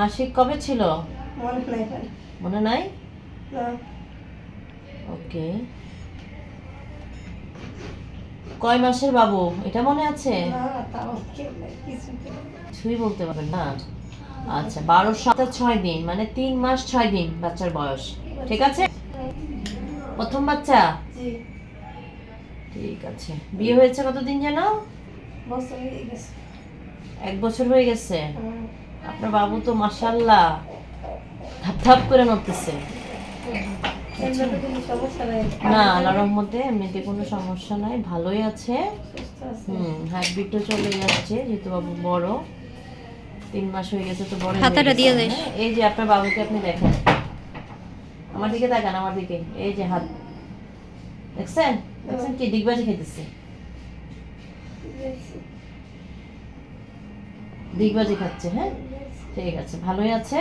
মাসিক কবে ছিল? মনে নাই মনে নাই? ওকে। কয় মাসের বাবু? এটা মনে আছে। কিছুই বলতে পারবেন না। আচ্ছা বারো সপ্তাহ ছয় দিন মানে তিন মাস ছয় দিন বাচ্চার বয়স। ঠিক আছে? প্রথম বাচ্চা? ঠিক আছে। বিয়ে হয়েছে কতদিন যেন? হয়ে এক বছর হয়ে গেছে। হুম। আপনার বাবু তো মাসাল্লাহ ধাপ ধাপ করে নড়তেছে। না আল্লাহ রহমতে এমনিতে কোনো সমস্যা নাই ভালোই আছে। হুম হার্টবিটও চলে যাচ্ছে যেহেতু বাবু বড়। তিন মাস হয়ে গেছে তো বড় হাতাটা দিয়ে? এই যে আপনার বাবুকে আপনি দেখেন। আমার দিকে তাকান আমার দিকে। এই যে হাত। দেখছেন? দেখছেন কি? ডিগবাজি খাইতেছে। ডিগবাজি খাচ্ছে হ্যাঁ? ঠিক আছে ভালোই আছে।